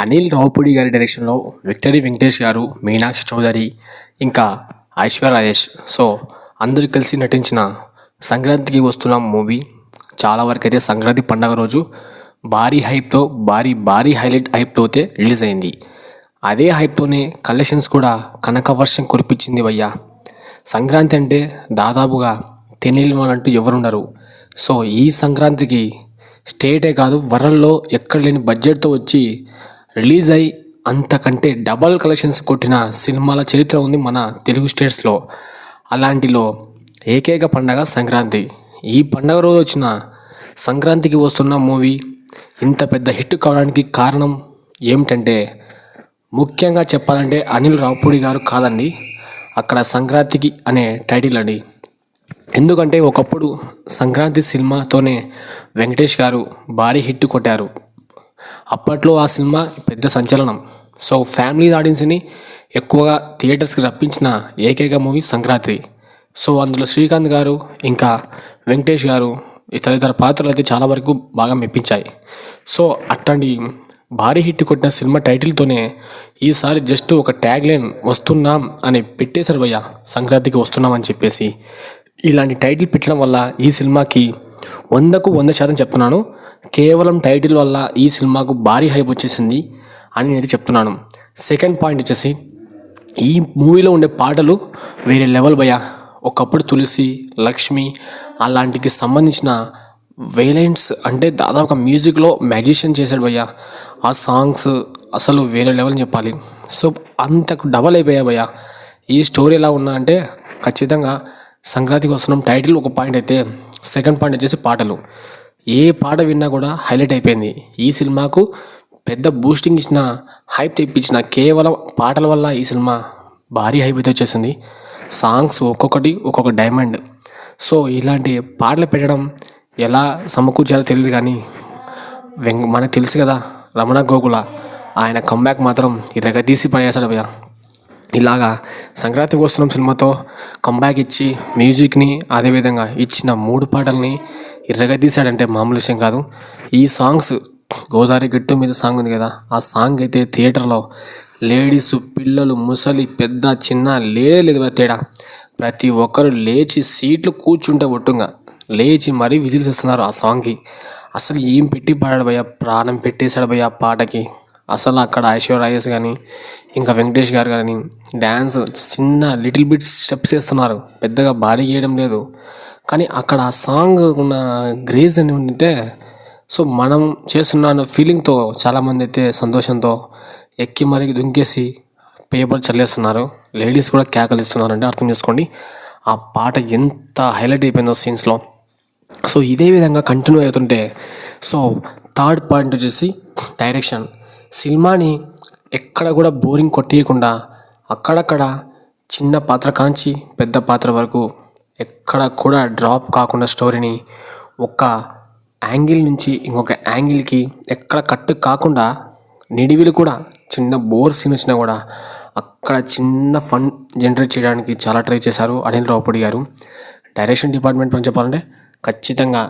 అనిల్ రావుపూడి గారి డైరెక్షన్లో విక్టరీ వెంకటేష్ గారు మీనాక్షి చౌదరి ఇంకా ఐశ్వర్య రాజేష్. సో అందరూ కలిసి నటించిన సంక్రాంతికి వస్తున్న మూవీ చాలా వరకు అయితే సంక్రాంతి పండగ రోజు భారీ హైప్తో భారీ భారీ హైలైట్ హైప్తో అయితే రిలీజ్ అయింది. అదే హైప్తోనే కలెక్షన్స్ కూడా కనక వర్షం కురిపించింది వయ్యా. సంక్రాంతి అంటే దాదాపుగా తెలియని ఎవరుండరు సో ఈ సంక్రాంతికి స్టేటే కాదు వరల్డ్లో ఎక్కడ లేని బడ్జెట్తో వచ్చి రిలీజ్ అయి అంతకంటే డబల్ కలెక్షన్స్ కొట్టిన సినిమాల చరిత్ర ఉంది మన తెలుగు స్టేట్స్లో. అలాంటిలో ఏకైక పండగ సంక్రాంతి. ఈ పండగ రోజు వచ్చిన సంక్రాంతికి వస్తున్న మూవీ ఇంత పెద్ద హిట్ కావడానికి కారణం ఏమిటంటే ముఖ్యంగా చెప్పాలంటే అనిల్ రావుపూడి గారు కాదండి అక్కడ సంక్రాంతికి అనే టైటిల్ అండి. ఎందుకంటే ఒకప్పుడు సంక్రాంతి సినిమాతోనే వెంకటేష్ గారు భారీ హిట్ కొట్టారు. అప్పట్లో ఆ సినిమా పెద్ద సంచలనం. సో ఫ్యామిలీ ఆడియన్స్ని ఎక్కువగా థియేటర్స్కి రప్పించిన ఏకైక మూవీ సంక్రాంతి. సో అందులో శ్రీకాంత్ గారు ఇంకా వెంకటేష్ గారు ఈ తదితర పాత్రలు అయితే చాలా వరకు బాగా మెప్పించాయి. సో అట్లాంటి భారీ హిట్ కొట్టిన సినిమా టైటిల్తోనే ఈసారి జస్ట్ ఒక ట్యాగ్ లైన్ వస్తున్నాం అని పెట్టేశారు భయ్య సంక్రాంతికి వస్తున్నామని చెప్పేసి. ఇలాంటి టైటిల్ పెట్టడం వల్ల ఈ సినిమాకి వందకు వంద శాతం చెప్తున్నాను. కేవలం టైటిల్ వల్ల ఈ సినిమాకు భారీ హైప్ వచ్చేసింది అని నేనైతే చెప్తున్నాను. సెకండ్ పాయింట్ వచ్చేసి ఈ మూవీలో ఉండే పాటలు వేరే లెవెల్ భయ ఒకప్పుడు తులసి లక్ష్మి అలాంటికి సంబంధించిన వేలెంట్స్ అంటే దాదాపు మ్యూజిక్లో మ్యాజిషియన్ చేశాడు భయ్య. ఆ సాంగ్స్ అసలు వేరే లెవెల్ చెప్పాలి. సో అంతకు డబల్ అయిపోయా భయ్య. ఈ స్టోరీ ఎలా ఉన్నా అంటే ఖచ్చితంగా సంక్రాంతికి వస్తున్నాం టైటిల్ ఒక పాయింట్ అయితే సెకండ్ పాయింట్ వచ్చేసి పాటలు. ఏ పాట విన్నా కూడా హైలైట్ అయిపోయింది. ఈ సినిమాకు పెద్ద బూస్టింగ్ ఇచ్చిన హైప్ తెప్పించిన కేవలం పాటల వల్ల ఈ సినిమా భారీ హైప్ అయితే వచ్చేసింది. సాంగ్స్ ఒక్కొక్కటి ఒక్కొక్క డైమండ్ సో ఇలాంటి పాటలు పెట్టడం ఎలా సమకూర్చాలో తెలియదు కానీ వెంక మనకు తెలుసు కదా రమణ గోకుల. ఆయన కంబ్యాక్ మాత్రం ఇరగ తీసి పడేశాడు భయ్య ఇలాగా సంక్రాంతికి వస్తున్న సినిమాతో కంబ్యాక్ ఇచ్చి మ్యూజిక్ని అదేవిధంగా ఇచ్చిన మూడు పాటల్ని ఇరగదీశాడంటే మామూలు విషయం కాదు. ఈ సాంగ్స్ గోదావరి గట్టు మీద సాంగ్ ఉంది కదా ఆ సాంగ్ అయితే థియేటర్లో లేడీస్ పిల్లలు ముసలి పెద్ద చిన్న లేదే లేదు తేడా. ప్రతి ఒక్కరు లేచి సీట్లు కూర్చుంటే ఒట్టుగా. లేచి మరీ విజిల్స్ ఇస్తున్నారు ఆ సాంగ్కి. అసలు ఏం పెట్టి పాడాడు భయ్యా? ప్రాణం పెట్టేశాడు భయ్యా ఆ పాటకి. అసలు అక్కడ ఐశ్వర్ రాజేష్ కానీ ఇంకా వెంకటేష్ గారు కానీ డ్యాన్స్ చిన్న లిటిల్ బిట్ స్టెప్స్ వేస్తున్నారు పెద్దగా భారీ చేయడం లేదు. కానీ అక్కడ ఆ సాంగ్ ఉన్న గ్రేజ్ అని ఉంటే సో మనం చేస్తున్న ఫీలింగ్తో చాలామంది అయితే సంతోషంతో ఎక్కి మరీ దుంకేసి పేపర్ చల్లేస్తున్నారు. లేడీస్ కూడా కేకలు ఇస్తున్నారు అంటే అర్థం చేసుకోండి. ఆ పాట ఎంత హైలైట్ అయిపోయిందో సీన్స్లో సో ఇదే విధంగా కంటిన్యూ అవుతుంటే సో థర్డ్ పాయింట్ వచ్చేసి డైరెక్షన్ సినిమాని ఎక్కడ కూడా బోరింగ్ కొట్టేయకుండా అక్కడక్కడ చిన్న పాత్ర కాంచి పెద్ద పాత్ర వరకు ఎక్కడ కూడా డ్రాప్ కాకుండా స్టోరీని ఒక యాంగిల్ నుంచి ఇంకొక యాంగిల్కి ఎక్కడ కట్టు కాకుండా నిడివిలు కూడా చిన్న బోర్ సీన్ వచ్చినా కూడా అక్కడ చిన్న ఫన్ జనరేట్ చేయడానికి చాలా ట్రై చేశారు అనిల్ రావుపూడి గారు. డైరెక్షన్ డిపార్ట్మెంట్ గురించి చెప్పాలంటే ఖచ్చితంగా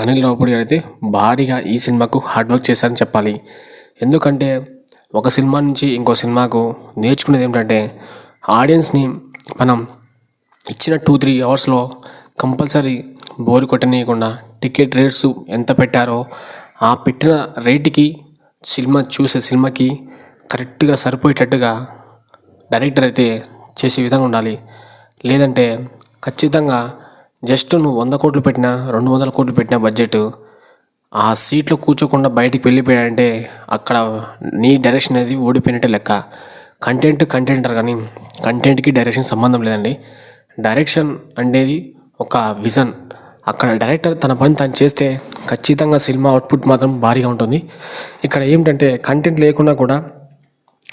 అనిల్ రావుపూడి గారు అయితే భారీగా ఈ సినిమాకు హార్డ్ వర్క్ చేశారని చెప్పాలి. ఎందుకంటే ఒక సినిమా నుంచి ఇంకో సినిమాకు నేర్చుకునేది ఏమిటంటే ఆడియన్స్ని మనం ఇచ్చిన టూ త్రీ అవర్స్లో కంపల్సరీ బోర్ కొట్టనీయకుండా టికెట్ రేట్స్ ఎంత పెట్టారో ఆ పెట్టిన రేటుకి సినిమా చూసే సినిమాకి కరెక్ట్గా సరిపోయేటట్టుగా డైరెక్టర్ అయితే చేసే విధంగా ఉండాలి. లేదంటే ఖచ్చితంగా జస్ట్ నువ్వు వంద కోట్లు పెట్టినా రెండు వందల కోట్లు పెట్టిన బడ్జెట్ ఆ సీట్లో కూర్చోకుండా బయటికి వెళ్ళిపోయాడంటే అక్కడ నీ డైరెక్షన్ అనేది ఓడిపోయినట్టే లెక్క. కంటెంట్ కంటెంట్ అంటారు కానీ కంటెంట్కి డైరెక్షన్ సంబంధం లేదండి. డైరెక్షన్ అనేది ఒక విజన్ అక్కడ డైరెక్టర్ తన పని తను చేస్తే ఖచ్చితంగా సినిమా అవుట్పుట్ మాత్రం భారీగా ఉంటుంది. ఇక్కడ ఏమిటంటే కంటెంట్ లేకుండా కూడా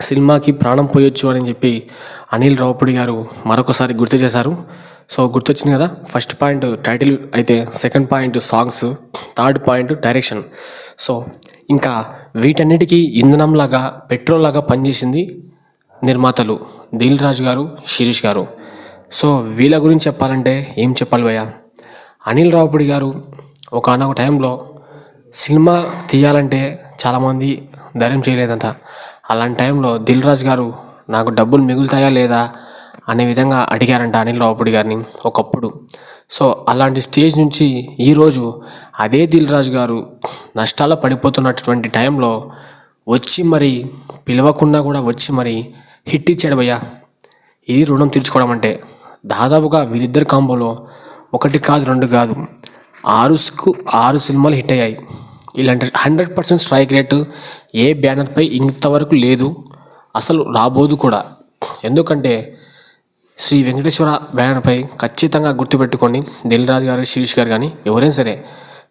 సినిమాకి ప్రాణం పోయొచ్చు అని చెప్పి అనిల్ రావుపూడి గారు మరొకసారి గుర్తు చేశారు. సో గుర్తొచ్చింది కదా ఫస్ట్ పాయింట్ టైటిల్ అయితే second point songs third point direction. So ఇంకా వీటన్నిటికీ ఇంధనంలాగా పెట్రోల్ లాగా పనిచేసింది నిర్మాతలు దిల్ రాజు గారు శిరీష్ గారు. సో వీళ్ళ గురించి చెప్పాలంటే ఏం చెప్పాలి భయ్య? అనిల్ రావుపూడి గారు ఒకనొక టైంలో సినిమా తీయాలంటే చాలామంది ధైర్యం చేయలేదంట. అలాంటి టైంలో దిల్ రాజు గారు నాకు డబ్బులు మిగులుతాయా లేదా? అనే విధంగా అడిగారంట అనిల్ రావుపూడి గారిని ఒకప్పుడు. సో అలాంటి స్టేజ్ నుంచి ఈరోజు అదే దిల్ రాజు గారు నష్టాల పడిపోతున్నటువంటి టైంలో వచ్చి మరి పిలవకుండా కూడా వచ్చి మరి హిట్ ఇచ్చాడు భయ్యా. ఇది రుణం తీర్చుకోవడం అంటే దాదాపుగా వీరిద్దరి కాంబోలో ఒకటి కాదు రెండు కాదు ఆరుకు ఆరు సినిమాలు హిట్ అయ్యాయి. ఇలాంటి హండ్రెడ్ పర్సెంట్ స్ట్రైక్ రేటు ఏ బ్యానర్పై ఇంతవరకు లేదు. అసలు రాబోదు కూడా. ఎందుకంటే శ్రీ వెంకటేశ్వర బ్యానర్పై ఖచ్చితంగా గుర్తుపెట్టుకొని దిల్ రాజు గారు శిరీష్ గారు కానీ ఎవరైనా సరే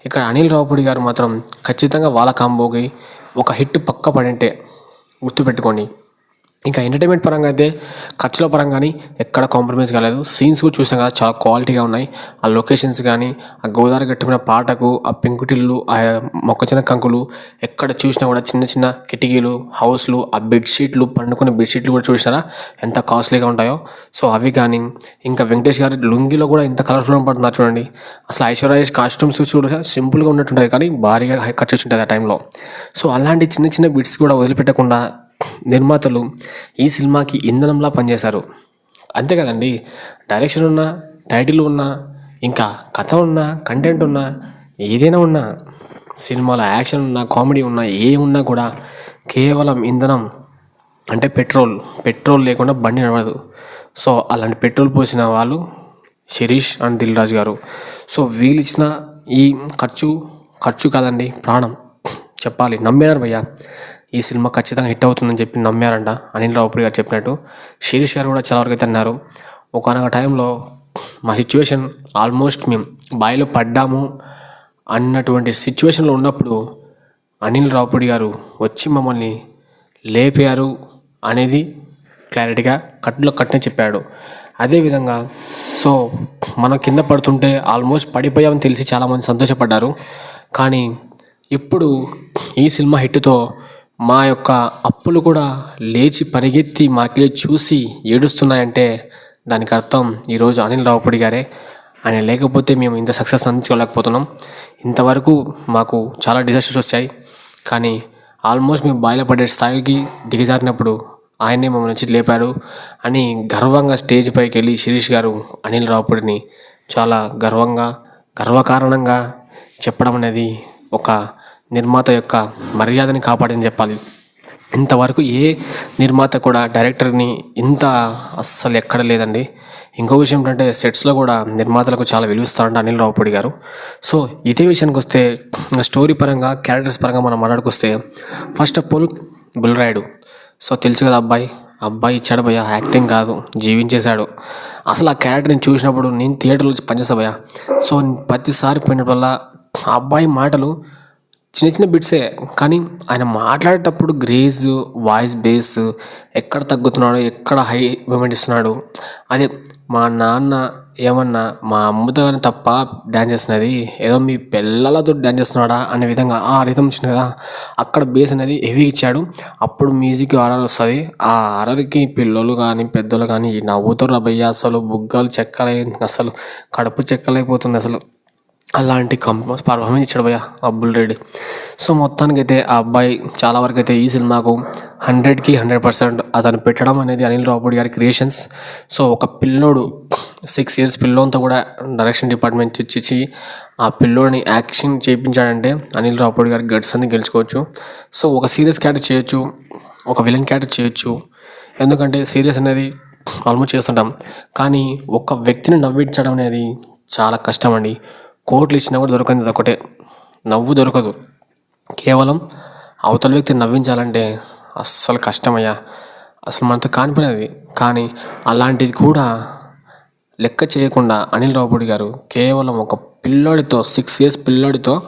ఇక్కడ అనిల్ రావుపూడి గారు మాత్రం ఖచ్చితంగా వాళ్ళ కాంబోకి ఒక హిట్ పక్క పడింటే గుర్తుపెట్టుకోండి. ఇంకా ఎంటర్టైన్మెంట్ పరంగా అయితే ఖర్చుల పరంగా కానీ ఎక్కడ కాంప్రమైజ్ కాలేదు. సీన్స్ కూడా చూసాం కదా చాలా క్వాలిటీగా ఉన్నాయి. ఆ లొకేషన్స్ కానీ ఆ గోదావరి కట్టుకున్న పాటకు ఆ పెంకుటిల్లు ఆ మొక్కజొన్న కంకులు ఎక్కడ చూసినా కూడా చిన్న చిన్న కిటికీలు హౌస్లు ఆ బెడ్షీట్లు పండుకునే బెడ్షీట్లు కూడా చూసినారా? ఎంత కాస్ట్లీగా ఉంటాయో. సో అవి కానీ ఇంకా వెంకటేష్ గారి లుంగిలో కూడా ఎంత కలర్ఫుల్గా పడుతున్నారు చూడండి. అసలు ఐశ్వర్య కాస్ట్యూమ్స్ చూడ సింపుల్గా ఉన్నట్టుంటుంది కానీ భారీగా ఖర్చు వచ్చి ఉంటుంది ఆ టైంలో సో అలాంటి చిన్న చిన్న బిట్స్ కూడా వదిలిపెట్టకుండా నిర్మాతలు ఈ సినిమాకి ఇంధనంలా పనిచేశారు. అంతే కదండి. డైరెక్షన్ ఉన్నా టైటిల్ ఉన్నా ఇంకా కథ ఉన్నా కంటెంట్ ఉన్నా ఏదైనా ఉన్నా సినిమాలో యాక్షన్ ఉన్నా కామెడీ ఉన్నా ఏ ఉన్నా కూడా కేవలం ఇంధనం అంటే పెట్రోల్ పెట్రోల్ లేకుండా బండి నడవదు. సో అలాంటి పెట్రోల్ పోసిన వాళ్ళు శిరీష్ అండ్ దిల్ రాజు గారు. సో వీళ్ళు ఇచ్చిన ఈ ఖర్చు ఖర్చు కాదండి ప్రాణం. చెప్పాలి నమ్మినారు భయ్యా. ఈ సినిమా ఖచ్చితంగా హిట్ అవుతుందని చెప్పి నమ్మారంట అనిల్ రావుపూడి గారు చెప్పినట్టు. శిరీష్ గారు కూడా చాలా వరకు అయితే అన్నారు. ఒకనొక టైంలో మా సిచ్యువేషన్ ఆల్మోస్ట్ మేము బాయిలో పడ్డాము అన్నటువంటి సిచ్యువేషన్లో ఉన్నప్పుడు అనిల్ రావుపూడి గారు వచ్చి మమ్మల్ని లేపారు అనేది క్లారిటీగా కట్టులో కట్టిన చెప్పాడు. అదేవిధంగా సో మనం కింద పడుతుంటే ఆల్మోస్ట్ పడిపోయామని తెలిసి చాలామంది సంతోషపడ్డారు. కానీ ఇప్పుడు ఈ సినిమా హిట్తో మా యొక్క అప్పులు కూడా లేచి పరిగెత్తి మాకిలే చూసి ఏడుస్తున్నాయంటే దానికి అర్థం ఈరోజు అనిల్ రావుపూడి గారే. ఆయన లేకపోతే మేము ఇంత సక్సెస్ అందించుకోలేకపోతున్నాం. ఇంతవరకు మాకు చాలా డిజాస్టర్స్ వచ్చాయి. కానీ ఆల్మోస్ట్ మేము బాయిలో పడే స్థాయికి దిగజారినప్పుడు ఆయనే మమ్మల్ని నుంచి లేపారు అని గర్వంగా స్టేజ్ పైకి వెళ్ళి శిరీష్ గారు అనిల్ రావుపూడిని చాలా గర్వంగా గర్వకారణంగా చెప్పడం అనేది ఒక నిర్మాత యొక్క మర్యాదని కాపాడని చెప్పాలి. ఇంతవరకు ఏ నిర్మాత కూడా డైరెక్టర్ని ఇంత అస్సలు ఎక్కడ లేదండి. ఇంకో విషయం ఏంటంటే సెట్స్లో కూడా నిర్మాతలకు చాలా విలువిస్తారంట అనిల్ రావుపూడి గారు. సో ఇదే విషయానికి వస్తే స్టోరీ పరంగా క్యారెక్టర్స్ పరంగా మనం మాట్లాడుకొస్తే ఫస్ట్ ఆఫ్ ఆల్ బుల్రాయుడు. సో తెలుసు కదా అబ్బాయి. అబ్బాయి ఇచ్చాడు భయ్య యాక్టింగ్ కాదు జీవించేశాడు. అసలు ఆ క్యారెక్టర్ని చూసినప్పుడు నేను థియేటర్లో పనిచేస్తా భయ్య. సో ప్రతిసారి పోయినప్పుడల్లా ఆ అబ్బాయి మాటలు చిన్న చిన్న బిట్సే కానీ ఆయన మాట్లాడేటప్పుడు గ్రేజ్ వాయిస్ బేస్ ఎక్కడ తగ్గుతున్నాడు ఎక్కడ హై మూమెంట్ ఇస్తున్నాడు అదే మా నాన్న ఏమన్నా మా అమ్మతో కానీ తప్ప డ్యాన్స్ చేస్తున్నది ఏదో మీ పిల్లలతో డ్యాన్స్ చేస్తున్నాడా అనే విధంగా ఆ రిథం వచ్చింది కదా. అక్కడ బేస్ అనేది హెవీ ఇచ్చాడు. అప్పుడు మ్యూజిక్ ఆర్డర్ వస్తుంది. ఆ ఆర్డర్కి పిల్లలు కానీ పెద్దలు కానీ నవ్వుతారు భయ్య అసలు బుగ్గలు చెక్కలే అసలు కడుపు చెక్కలైపోతుంది అసలు. అలాంటి కంపోజ్ పర్ఫార్మెన్స్ ఇచ్చాడు భయ్య అబ్బుల్ రెడ్డి. సో మొత్తానికైతే ఆ అబ్బాయి చాలా వరకు అయితే ఈ సినిమాకు హండ్రెడ్కి హండ్రెడ్ పర్సెంట్ అతను పెట్టడం అనేది అనిల్ రావుపూడి గారి క్రియేషన్స్. సో ఒక పిల్లోడు సిక్స్ ఇయర్స్ పిల్లోనితో కూడా డైరెక్షన్ డిపార్ట్మెంట్ ఇచ్చి ఆ పిల్లోడిని యాక్షన్ చేయించాడంటే అనిల్ రావుపూడి గారి గట్స్ అని గెలుచుకోవచ్చు. సో ఒక సీరియస్ క్యారెక్టర్ చేయొచ్చు ఒక విలన్ క్యారెక్టర్ చేయొచ్చు. ఎందుకంటే సీరియస్ అనేది ఆల్మోస్ట్ చేస్తుంటాం. కానీ ఒక వ్యక్తిని నవ్వించడం అనేది చాలా కష్టం అండి. కోట్లు ఇచ్చినా కూడా దొరకదు ఒకటే. నవ్వు దొరకదు. కేవలం అవతల వ్యక్తిని నవ్వించాలంటే అస్సలు కష్టమయ్యా. అసలు మనతో కానిపోయినది. కానీ అలాంటిది కూడా లెక్క చేయకుండా అనిల్ రావుపూడి గారు కేవలం ఒక పిల్లోడితో సిక్స్ ఇయర్స్ పిల్లోడితో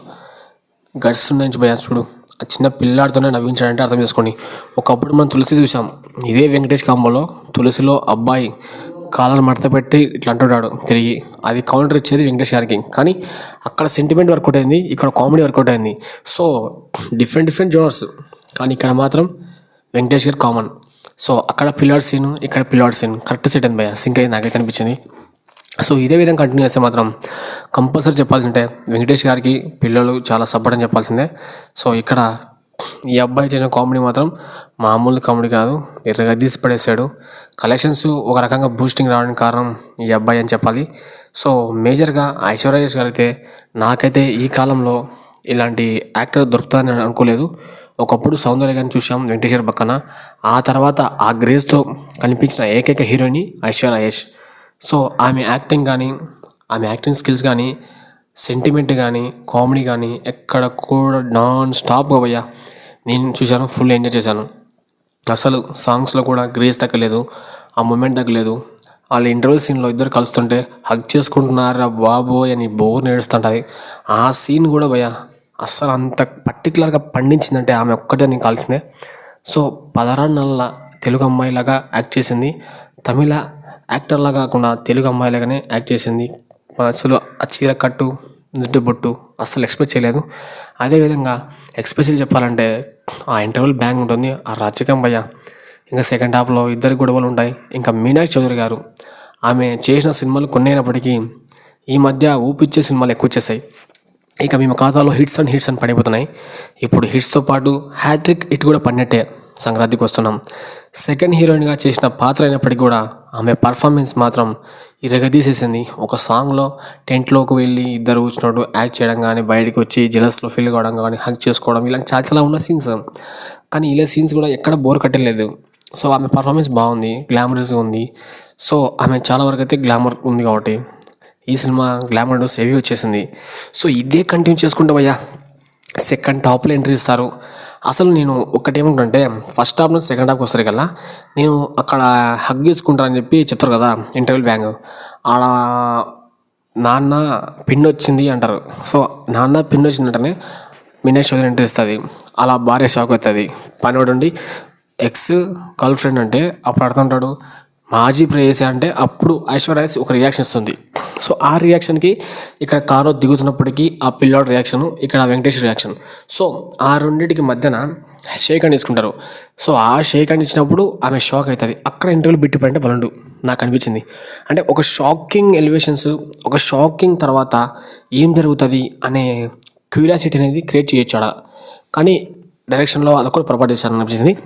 గట్స్ నుంచి పోయా చూడు. ఆ చిన్న పిల్లాడితోనే నవ్వించాడంటే అర్థం చేసుకోండి. ఒకప్పుడు మనం తులసి చూసాం ఇదే వెంకటేష్ కాంబోలో తులసిలో అబ్బాయి కాలర్ మడత పెట్టి ఇట్లా అంటున్నాడు తిరిగి. అది కౌంటర్ ఇచ్చేది వెంకటేష్ గారికి. కానీ అక్కడ సెంటిమెంట్ వర్కౌట్ అయింది ఇక్కడ కామెడీ వర్కౌట్ అయింది. సో డిఫరెంట్ డిఫరెంట్ జోనర్స్ కానీ ఇక్కడ మాత్రం వెంకటేష్ గారు కామన్ సో అక్కడ పిల్లాడ్ సీన్ ఇక్కడ పిల్లాడ్ సీన్ కరెక్ట్ సెట్ అయింది భయ సింక్ అయింది నాకైతే అనిపించింది. సో ఇదే విధంగా కంటిన్యూ చేస్తే మాత్రం కంపల్సరీ చెప్పాల్సి ఉంటే వెంకటేష్ గారికి పిల్లలు చాలా సపోర్ట్ అని చెప్పాల్సిందే. సో ఇక్కడ ఈ అబ్బాయి చేసిన కామెడీ మాత్రం మామూలు కామెడీ కాదు. ఎర్రగా తీసి పడేశాడు. కలెక్షన్స్ ఒక రకంగా బూస్టింగ్ రావడానికి కారణం ఈ అబ్బాయి అని చెప్పాలి. సో మేజర్గా ఐశ్వర్య రాజేష్ నాకైతే ఈ కాలంలో ఇలాంటి యాక్టర్ దొరుకుతానని అనుకోలేదు. ఒకప్పుడు సౌందర్య గారిని చూసాం వెంకటేశ్వర పక్కన. ఆ తర్వాత ఆ గ్రేజ్తో కనిపించిన ఏకైక హీరోయిన్ ఐశ్వర్య రాజేష్ సో ఆమె యాక్టింగ్ కానీ ఆమె యాక్టింగ్ స్కిల్స్ కానీ సెంటిమెంట్ కానీ కామెడీ కానీ ఎక్కడ కూడా నాన్ స్టాప్గా పోయా. నేను చూశాను ఫుల్ ఎంజాయ్ చేశాను. అసలు సాంగ్స్లో కూడా గ్రేస్ తగ్గలేదు ఆ మూమెంట్ తగ్గలేదు. వాళ్ళ ఇంటర్వ్యూ సీన్లో ఇద్దరు కలుస్తుంటే హగ్ చేసుకుంటున్నారా బాబోయ్ అని బోర్ నేడుస్తుంటుంది ఆ సీన్ కూడా భయ అస్సలు అంత పర్టికులర్గా పండించిందంటే ఆమె ఒక్కటే నేను కలిసిందే. సో పదహారు నెలల తెలుగు అమ్మాయిలాగా యాక్ట్ చేసింది. తమిళ యాక్టర్లా కాకుండా తెలుగు అమ్మాయిలాగానే యాక్ట్ చేసింది. అసలు ఆ చీర కట్టు జుట్టు బొట్టు అస్సలు ఎక్స్పెక్ట్ చేయలేదు. అదేవిధంగా ఎక్స్పెషల్ చెప్పాలంటే ఆ ఇంటర్వెల్ బ్యాంగ్ ఉంటుంది ఆ రాజకం భయ్య. ఇంకా సెకండ్ హాఫ్లో ఇద్దరు గొడవలు ఉంటాయి. ఇంకా మీనాక్షి చౌదరి గారు ఆమె చేసిన సినిమాలు కొన్ని అయినప్పటికీ ఈ మధ్య ఊపిచ్చే సినిమాలు ఎక్కువ వచ్చేసాయి. ఇక మేము ఖాతాలో హిట్స్ అండ్ హిట్స్ అని పడిపోతున్నాయి. ఇప్పుడు హిట్స్తో పాటు హ్యాట్రిక్ హిట్ కూడా పడినట్టే. సంక్రాంతికి వస్తున్నాం. సెకండ్ హీరోయిన్గా చేసిన పాత్ర అయినప్పటికీ కూడా ఆమె పర్ఫార్మెన్స్ మాత్రం ఇరగదీసేసింది. ఒక సాంగ్లో టెంట్లోకి వెళ్ళి ఇద్దరు కూర్చున్నట్టు యాక్ట్ చేయడం కానీ బయటకు వచ్చి జెలస్లో ఫీల్ కావడం కానీ హక్ చేసుకోవడం ఇలాంటి చాలా చాలా ఉన్న సీన్స్ కానీ ఇలా సీన్స్ కూడా ఎక్కడ బోర్ కట్టలేదు. సో ఆమె పర్ఫార్మెన్స్ బాగుంది గ్లామరస్గా ఉంది. సో ఆమె చాలా వరకు అయితే గ్లామర్ ఉంది కాబట్టి ఈ సినిమా గ్లామర్ డోస్ హెవీ వచ్చేసింది. సో ఇదే కంటిన్యూ చేసుకుంటామయ్యా సెకండ్ టాప్లో ఎంట్రీ ఇస్తారు అసలు నేను ఒకటేమంటుంటే ఫస్ట్ టాప్ నుంచి సెకండ్ టాప్కి వస్తారు కదా నేను అక్కడ హగ్ చేసుకుంటారని చెప్పి చెప్తారు కదా ఇంటర్వ్యూ బ్యాంగ్ ఆడ నాన్న పిన్ వచ్చింది అంటారు. సో నాన్న పిన్ వచ్చిందంటేనే మినేష్ చౌదరి ఎంట్రీ ఇస్తుంది అలా భార్య షాక్ అవుతుంది. పనివాడు ఉండి ఎక్స్ గర్ల్ ఫ్రెండ్ అంటే అప్పుడు అడుతుంటాడు మాజీ ప్రేయసి అంటే అప్పుడు ఐశ్వర్య ఒక రియాక్షన్ ఇస్తుంది. సో ఆ రియాక్షన్కి ఇక్కడ కారు దిగుతున్నప్పటికీ ఆ పిల్లోడు రియాక్షన్ ఇక్కడ వెంకటేష్ రియాక్షన్ సో ఆ రెండింటికి మధ్యన షేక్ అండ్ తీసుకుంటారు. సో ఆ షేక్ హ్యాండ్ ఇచ్చినప్పుడు ఆమె షాక్ అవుతుంది. అక్కడ ఇంటర్వ్యూ బిట్టి పడితే బలండు. నాకు అనిపించింది. అంటే ఒక షాకింగ్ ఎలివేషన్స్ ఒక షాకింగ్ తర్వాత ఏం జరుగుతుంది అనే క్యూరియాసిటీ అనేది క్రియేట్ చేయొచ్చు ఆడ. కానీ డైరెక్షన్లో అది కూడా పొరపాటు చేశారని అనిపించింది.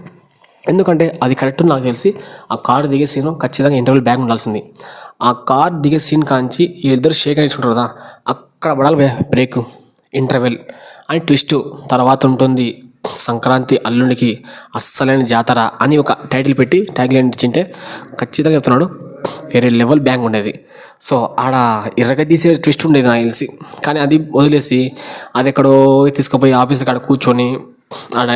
ఎందుకంటే అది కరెక్ట్ నాకు తెలిసి ఆ కార్ దిగే సీన్ ఖచ్చితంగా ఇంటర్వ్యూ బ్యాగ్ ఉండాల్సింది. ఆ కార్ దిగే సీన్ కాంచి వీళ్ళిద్దరు షేక్ అనిచుంటారు కదా అక్కడ పడాలి బ్రేక్ ఇంటర్వెల్ అని ట్విస్ట్ తర్వాత ఉంటుంది సంక్రాంతి అల్లుడికి అస్సలైన జాతర అని ఒక టైటిల్ పెట్టి ట్యాగ్ లైన్ ఇచ్చింటే ఖచ్చితంగా చెప్తున్నాడు వేరే లెవెల్ బ్యాంగ్ ఉండేది. సో ఆడ ఎర్రగా తీసే ట్విస్ట్ ఉండేది నాకు తెలిసి. కానీ అది వదిలేసి అది ఎక్కడో తీసుకుపోయి ఆఫీస్ కాడ కూర్చొని ఆడ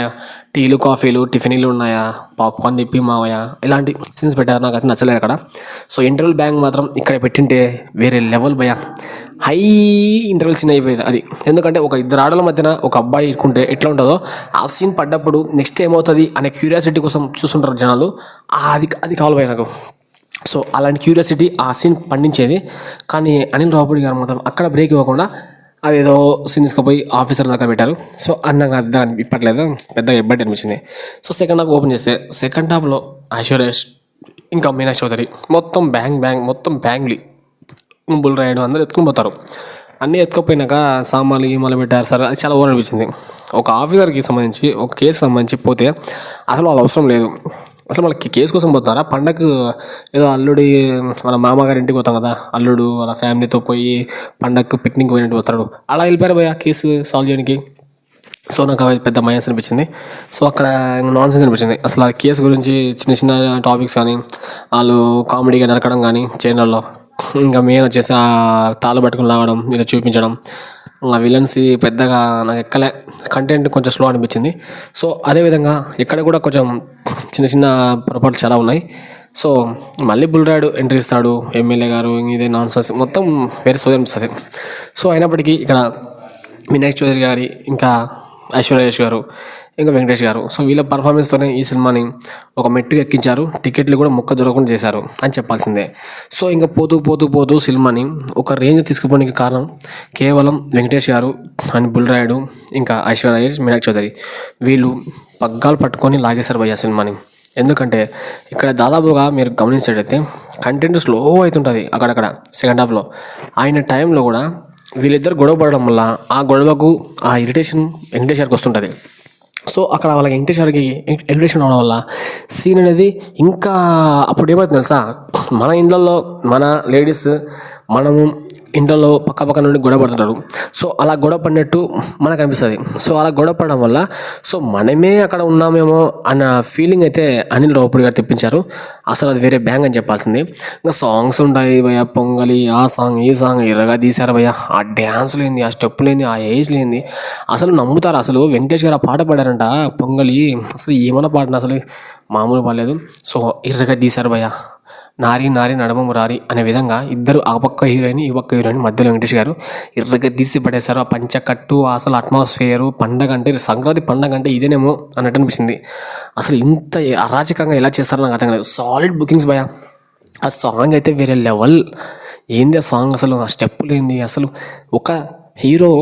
టీలు కాఫీలు టిఫిన్లు ఉన్నాయా? పాప్కార్న్ తిప్పి మావయ్య. ఇలాంటి సీన్స్ పెట్టారు. నాకు అయితే నచ్చలేదు అక్కడ. సో ఇంటర్వెల్ బ్యాంక్ మాత్రం ఇక్కడ పెట్టింటే వేరే లెవెల్ భయ హై ఇంటర్వెల్ సీన్ అయిపోయింది అది. ఎందుకంటే ఒక ఇద్దరు ఆడల మధ్యన ఒక అబ్బాయి ఇట్టుకుంటే ఎట్లా ఉంటుందో ఆ సీన్ పడ్డప్పుడు నెక్స్ట్ ఏమవుతుంది అనే క్యూరియాసిటీ కోసం చూస్తుంటారు జనాలు. అది అది కావాలి నాకు. సో అలాంటి క్యూరియాసిటీ ఆ సీన్ పండించేది. కానీ అనిల్ రావుపూడి గారు మాత్రం అక్కడ బ్రేక్ ఇవ్వకుండా అదేదో సీన్ పోయి ఆఫీసర్ దాకా పెట్టారు. సో అది నాకు అర్థం ఇప్పట్లేదు. పెద్దగా ఇబ్బంది అనిపించింది. సో సెకండ్ హాఫ్ ఓపెన్ చేస్తే సెకండ్ హాఫ్లో ఐశ్వర్యస్ ఇంకా మీనా చౌదరి మొత్తం బ్యాంగ్ బ్యాంగ్ మొత్తం బ్యాంగ్లీ బుల్ రాయడం అందరూ ఎత్తుకుని పోతారు. అన్నీ ఎత్తుకుపోయినాక సామాన్లు గీమాలు పెట్టారు సార్. అది చాలా ఓవర్ అనిపించింది ఒక ఆఫీసర్కి సంబంధించి ఒక కేసు సంబంధించి పోతే అసలు వాళ్ళ అవసరం లేదు. అసలు వాళ్ళకి కేసు కోసం పోతారా పండగ ఏదో అల్లుడి వాళ్ళ మామగారి ఇంటికి పోతాం కదా. అల్లుడు వాళ్ళ ఫ్యామిలీతో పోయి పండగకు పిక్నిక్ పోయినట్టు పోతాడు. అలా వెళ్ళిపోయారు పోయి ఆ కేసు సాల్వ్ చేయడానికి. సో నాకు పెద్ద మైనస్ అనిపించింది. సో అక్కడ నాన్ సెన్స్ అనిపించింది. అసలు ఆ కేసు గురించి చిన్న చిన్న టాపిక్స్ కానీ వాళ్ళు కామెడీగా నరకడం కానీ చేయడంలో ఇంకా మెయిన్ వచ్చేసి ఆ తాళ్ళు పట్టుకుని లాగడం ఇలా చూపించడం ఆ విలన్స్ పెద్దగా నాకు ఎక్కలే. కంటెంట్ కొంచెం స్లో అనిపించింది. సో అదేవిధంగా ఇక్కడ కూడా కొంచెం చిన్న చిన్న పొరపాట్లు చాలా ఉన్నాయి. సో మళ్ళీ బుల్రాడు ఎంట్రీ ఇస్తాడు ఎమ్మెల్యే గారు ఇదే నాన్ సెన్స్ మొత్తం వేరే సోది అనిపిస్తుంది. సో అయినప్పటికీ ఇక్కడ వినాయక్ చౌదరి గారి ఇంకా ఐశ్వర్యేష్ గారు ఇంకా వెంకటేష్ గారు. సో వీళ్ళ పర్ఫార్మెన్స్తోనే ఈ సినిమాని ఒక మెట్టు ఎక్కించారు. టికెట్లు కూడా మొక్క దొరకకుండా చేశారు అని చెప్పాల్సిందే. సో ఇంకా పోతూ పోతూ పోతూ సినిమాని ఒక రేంజ్ తీసుకుపోవడానికి కారణం కేవలం వెంకటేష్ గారు అని బుల్రాయుడు ఇంకా ఐశ్వర్యేష్ మీనాక్షి చౌదరి. వీళ్ళు పగ్గాలు పట్టుకొని లాగేశారు భయ్య సినిమాని. ఎందుకంటే ఇక్కడ దాదాపుగా మీరు గమనించేటైతే కంటెంట్ స్లో అవుతుంటుంది అక్కడక్కడ సెకండ్ హాఫ్లో ఆయన టైంలో కూడా వీళ్ళిద్దరు గొడవ పడడం వల్ల ఆ గొడవకు ఆ ఇరిటేషన్ వెంకటేష్ గారికి వస్తుంటుంది. సో అక్కడ వాళ్ళకి వెంకటేష్ ఎడ్యుకేషన్ అవడం వల్ల సీన్ అనేది ఇంకా అప్పుడు ఏమవుతుంది తెలుసా? మన ఇండ్లలో మన లేడీస్ మనము ఇంట్లో పక్క పక్క నుండి గొడవ పడుతుంటారు. సో అలా గొడవ పడినట్టు మనకు అనిపిస్తుంది. సో అలా గొడవ పడడం వల్ల సో మనమే అక్కడ ఉన్నామేమో అన్న ఫీలింగ్ అయితే అనిల్ రావుపూడి గారు తెప్పించారు. అసలు అది వేరే బ్యాంగ్ అని చెప్పాల్సింది. ఇంకా సాంగ్స్ ఉంటాయి భయ పొంగలి ఆ సాంగ్ ఈ సాంగ్ ఎర్రగా తీశారు భయ ఆ డ్యాన్స్లు ఏంది ఆ స్టెప్పులు ఏంది ఆ ఏజ్లు ఏంది అసలు నమ్ముతారు? అసలు వెంకటేష్ గారు ఆ పాట పాడారంట. పొంగలి అసలు ఏమైనా పాడిన? అసలు మామూలు పాడలేదు సో ఎర్రగా తీశారు భయ నారి నారి నడమము రారి అనే విధంగా ఇద్దరు ఆ పక్క హీరోయిన్ ఈ పక్క హీరోయిన్ మధ్యలో వెంకటేష్ గారు ఇర్రగా తీసి పడేశారు. ఆ పంచకట్టు అసలు అట్మాస్ఫియర్ పండగ అంటే సంక్రాంతి పండగ అంటే ఇదేనేమో అన్నట్టు అనిపిస్తుంది. అసలు ఇంత అరాచకంగా ఎలా చేస్తారో నాకు అర్థం కాలేదు. సాలిడ్ బుకింగ్స్ భయ ఆ సాంగ్ అయితే వేరే లెవెల్. ఏంది ఆ సాంగ్ అసలు? ఆ స్టెప్పులు ఏంది అసలు ఒక హీరో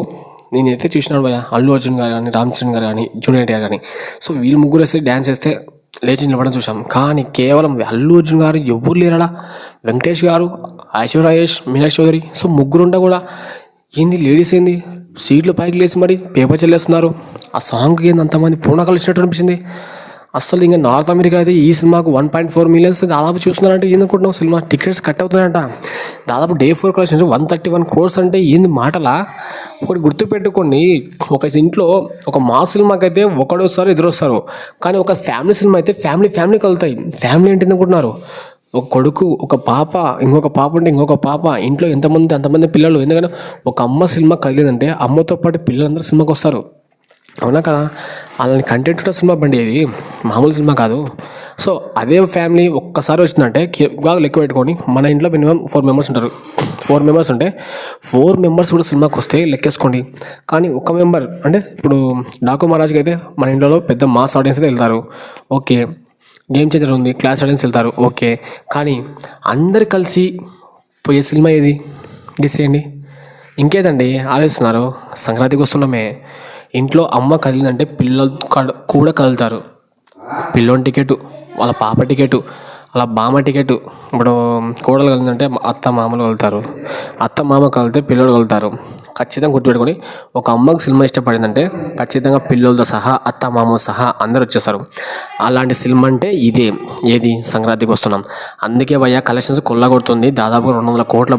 నేనైతే చూసినాను భయ అల్లు అర్జున్ గారు కానీ రామ్ చరణ్ గారు కానీ జూనియర్ గారు కానీ సో వీళ్ళు ముగ్గురు వేస్తే డ్యాన్స్ వేస్తే లేచి నిలబడడం చూసాం కానీ కేవలం అల్లు అర్జున్ గారు ఎవరు లేరడా? వెంకటేష్ గారు ఐశ్వర్య రాజేష్ మీనాక్షి చౌదరి. సో ముగ్గురు కూడా ఏంది లేడీస్ ఏంది? సీట్లు పైకి లేచి మరి పేపర్ చెల్లేస్తున్నారు ఆ సాంగ్కి ఏంది అంతమంది పూర్ణ కలిసినట్టు అనిపించింది అసలు ఇంకా నార్త్ అమెరికా అయితే ఈ సినిమాకు వన్ పాయింట్ ఫోర్ మిలియన్స్ దాదాపు చూస్తున్నారంటే ఏందనుకుంటున్నావు సినిమా టికెట్స్ కట్ అవుతున్నాయంట దాదాపు day four collections one thirty one crores అంటే ఏంది మాటలా? ఒకటి గుర్తుపెట్టుకోండి. ఒక ఇంట్లో ఒక మా సినిమాకి అయితే ఒకడోసారి ఎదురొస్తారు కానీ ఒక ఫ్యామిలీ సినిమా అయితే ఫ్యామిలీ ఫ్యామిలీ కలుగుతాయి ఫ్యామిలీ ఏంటి అనుకుంటున్నారు? ఒక కొడుకు ఒక పాప ఇంకొక పాప ఉంటే ఇంకొక పాప. ఇంట్లో ఎంతమంది అంతమంది పిల్లలు. ఎందుకంటే ఒక అమ్మ సినిమా కదిలేదంటే అమ్మతో పాటు పిల్లలందరూ సినిమాకి వస్తారు. అవునా కదా? వాళ్ళని కంటెంట్ ఉన్న సినిమా బండి ఇది. మామూలు సినిమా కాదు. సో అదే ఫ్యామిలీ ఒక్కసారి వచ్చిందంటే బాగా లెక్క పెట్టుకొని మన ఇంట్లో మినిమం ఫోర్ మెంబర్స్ ఉంటారు. ఫోర్ మెంబర్స్ ఉంటే ఫోర్ మెంబర్స్ కూడా సినిమాకి వస్తే లెక్కేసుకోండి. కానీ ఒక మెంబర్ అంటే ఇప్పుడు డాకు మహారాజ్కి అయితే మన ఇంట్లో పెద్ద మాస్ ఆడియన్స్ అయితే వెళ్తారు. ఓకే. గేమ్ చేంజర్ ఉంది క్లాస్ ఆడియన్స్ వెళ్తారు. ఓకే. కానీ అందరు కలిసి పోయే సినిమా ఏది? గెస్ చేయండి. ఇంకేదండి? ఆలోచిస్తున్నారు. సంక్రాంతికి వస్తున్నామే. ఇంట్లో అమ్మ కదిలిందంటే పిల్లలు కూడా కదులుతారు. పిల్లోని టికెట్ వాళ్ళ పాప టికెట్ వాళ్ళ బామ్మ టికెట్ ఇప్పుడు కోడలు కలిగిందంటే అత్త మామలు కలుతారు అత్త మామ కలితే పిల్లలు కలుతారు ఖచ్చితంగా గుర్తుపెట్టుకొని ఒక అమ్మకు సినిమా ఇష్టపడిందంటే ఖచ్చితంగా పిల్లలతో సహా అత్త మామ సహా అందరు వచ్చేస్తారు. అలాంటి సినిమా అంటే ఇదే. ఏది? సంక్రాంతికి వస్తున్నాం. అందుకే వయ్యా కలెక్షన్స్ కొల్లగొడుతుంది. దాదాపు రెండు వందల కోట్ల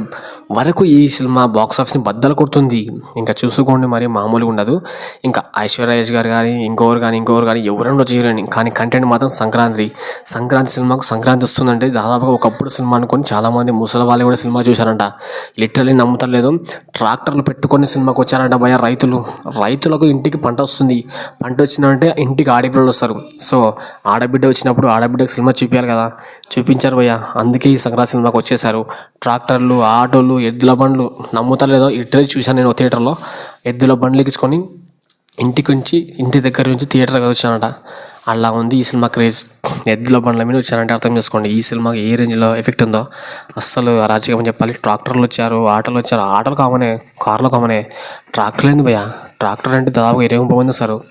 వరకు ఈ సినిమా బాక్స్ ఆఫీస్ని బద్దలు కొడుతుంది. ఇంకా చూసుకోండి మరి మామూలుగా ఉండదు. ఇంకా ఐశ్వర్యరాజేష్ గారు కానీ ఇంకోరు కానీ ఇంకోరు కానీ ఎవరైనా చేయరండి కానీ కంటెంట్ మాత్రం సంక్రాంతి. సంక్రాంతి సినిమాకు సంక్రాంతి వస్తుందంటే దాదాపుగా ఒకప్పుడు సినిమా అనుకొని చాలామంది ముసలి వాళ్ళు కూడా సినిమా చూశారంట. లిటరలీ నమ్ముతలేదు. ట్రాక్టర్లు పెట్టుకొని సినిమాకి వచ్చారంట భయ రైతులు. రైతులకు ఇంటికి పంట వస్తుంది. పంట వచ్చిందంటే ఇంటికి ఆడపిల్లలు వస్తారు. సో ఆడబిడ్డ వచ్చినప్పుడు ఆడబిడ్డకు సినిమా చూపించాలి కదా. చూపించారు భయ్య. అందుకే ఈ సంక్రాంతి సినిమాకి వచ్చేసారు ట్రాక్టర్లు ఆటోలు ఎద్దుల బండ్లు. నమ్ముతలేదో ఇట్లే చూశాను నేను థియేటర్లో. ఎద్దుల బండ్లు ఎక్కించుకొని ఇంటికి నుంచి ఇంటి దగ్గర నుంచి థియేటర్కి వచ్చానట. అలా ఉంది. ఈ సినిమా క్రేజ్ ఎద్దుల బండ్ల మీద వచ్చారంటే అర్థం చేసుకోండి. ఈ సినిమాకి ఏ రేంజ్లో ఎఫెక్ట్ ఉందో అస్సలు అరాచకం చెప్పాలి. ట్రాక్టర్లు వచ్చారు ఆటోలు వచ్చారు. ఆటోలు కామనే కార్లు కామనే. ట్రాక్టర్ ఏంది భయ్యా? ట్రాక్టర్ అంటే దాదాపు ఇరవై ముప్పై మంది వస్తారు.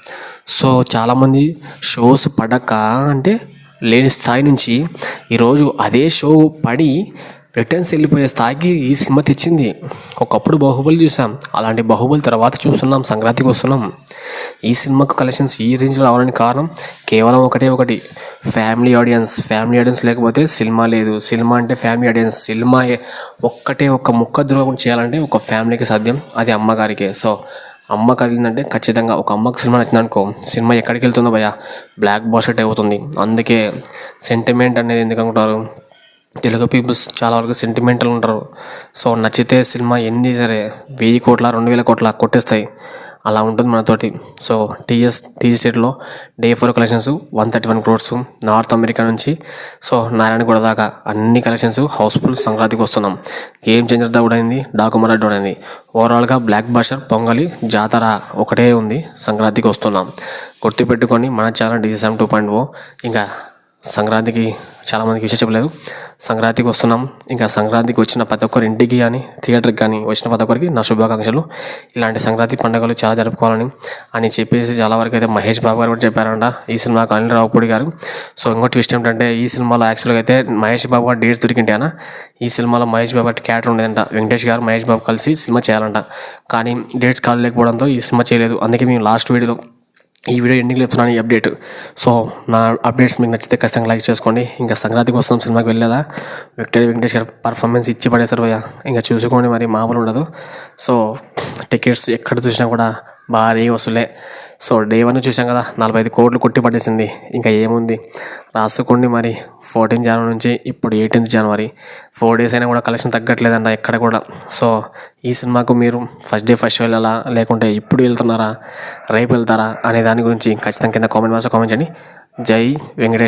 సో చాలామంది షోస్ పడక అంటే లేని స్థాయి నుంచి ఈరోజు అదే షో పడి రిటర్న్స్ వెళ్ళిపోయే స్థాయికి ఈ సినిమా తెచ్చింది. ఒకప్పుడు బాహుబలి చూసాం. అలాంటి బాహుబలి తర్వాత చూస్తున్నాం. సంక్రాంతికి వస్తున్నాం. ఈ సినిమాకు కలెక్షన్స్ ఈ రేంజ్లో రావడానికి కారణం కేవలం ఒకటే ఒకటి. ఫ్యామిలీ ఆడియన్స్ ఫ్యామిలీ ఆడియన్స్ లేకపోతే సినిమా లేదు. సినిమా అంటే ఫ్యామిలీ ఆడియన్స్ సినిమా ఏ- ఒక్కటే ఒక్క ముక్క ద్రోహం చేయాలంటే ఒక ఫ్యామిలీకి సాధ్యం. అది అమ్మగారికే. సో అమ్మ కదిలిందంటే ఖచ్చితంగా ఒక అమ్మకు సినిమా నచ్చిందనుకో సినిమా ఎక్కడికి వెళ్తుందో భయ బ్లాక్ బాస్టర్ అవుతుంది అందుకే సెంటిమెంట్ అనేది ఎందుకు అనుకుంటారు? తెలుగు పీపుల్స్ చాలా వరకు సెంటిమెంటల్ ఉంటారు. సో నచ్చితే సినిమా ఎన్ని సరే వెయ్యి కోట్ల రెండు వేల కోట్ల కొట్టేస్తాయి. అలా ఉంటుంది మనతోటి. సో టీఎస్ టీజీ స్టేట్లో day four collections one thirty one crores North America నుంచి. సో నారాయణగూడ దాకా అన్ని కలెక్షన్స్ హౌస్ఫుల్ సంక్రాంతికి వస్తున్నాం. గేమ్ చేంజర్ డౌన్ అయింది డాకుమరా డౌన్ అయింది. ఓవరాల్గా బ్లాక్ బాషర్ పొంగలి జాతర ఒకటే ఉంది సంక్రాంతికి వస్తున్నాం. గుర్తుపెట్టుకొని మన ఛానల్ డిజిసమ్ టూ పాయింట్ ఓ ఇంకా సంక్రాంతికి చాలామందికి విషయం చెప్పలేదు సంక్రాంతికి వస్తున్నాం. ఇంకా సంక్రాంతికి వచ్చిన ప్రతి ఒక్కరి ఇంటికి కానీ థియేటర్కి కానీ వచ్చిన ప్రతి ఒక్కరికి నా శుభాకాంక్షలు. ఇలాంటి సంక్రాంతి పండుగలు చాలా జరుపుకోవాలని అని చెప్పేసి చాలా వరకు అయితే మహేష్ బాబు గారు కూడా చెప్పారంట. ఈ సినిమాకి అనిల్ రావుపూడి గారు. సో ఇంకో ట్విస్ట్ ఏంటంటే ఈ సినిమాలో యాక్చువల్గా అయితే మహేష్ బాబు గారు డేట్స్ దొరికింటాయన. అన్న ఈ సినిమాలో మహేష్ బాబు గారి క్యారెక్టర్ ఉండేదంట. వెంకటేష్ గారు మహేష్ బాబు కలిసి సినిమా చేయాలంట. కానీ డేట్స్ కాలేకపోవడంతో ఈ సినిమా చేయలేదు. అందుకే మేము లాస్ట్ వీడియోలో ఈ వీడియో ఎండింగ్లో చెప్తున్నాను ఈ అప్డేట్ సో నా అప్డేట్స్ మీకు నచ్చితే ఖచ్చితంగా లైక్ చేసుకోండి. ఇంకా సంక్రాంతికి కోసం సినిమాకి వెళ్ళేదా విక్టరీ వెంకటేష్ గారు పర్ఫార్మెన్స్ ఇచ్చి పడేశారు భయ్య. ఇంకా చూసుకోండి మరి మామూలు ఉండదు. సో టికెట్స్ ఎక్కడ చూసినా కూడా భారీ వసూలే. సో డే వన్ చూసాం కదా నలభై ఐదు కోట్లు కొట్టి పడేసింది ఇంకా ఏముంది? రాసుకోండి మరి. ఫోర్టీన్ జనవరి నుంచి ఇప్పుడు ఎయిటీన్త్ జనవరి ఫోర్ డేస్ అయినా కూడా కలెక్షన్ తగ్గట్లేదంట ఎక్కడ కూడా. సో ఈ సినిమాకు మీరు ఫస్ట్ డే ఫస్ట్ వెళ్ళాలా? లేకుంటే ఇప్పుడు వెళ్తున్నారా? రేపు వెళ్తారా? అనే దాని గురించి ఖచ్చితంగా కింద కామెంట్ బాక్స్లో కామెంట్ చేయండి. జై వెంకటేష్.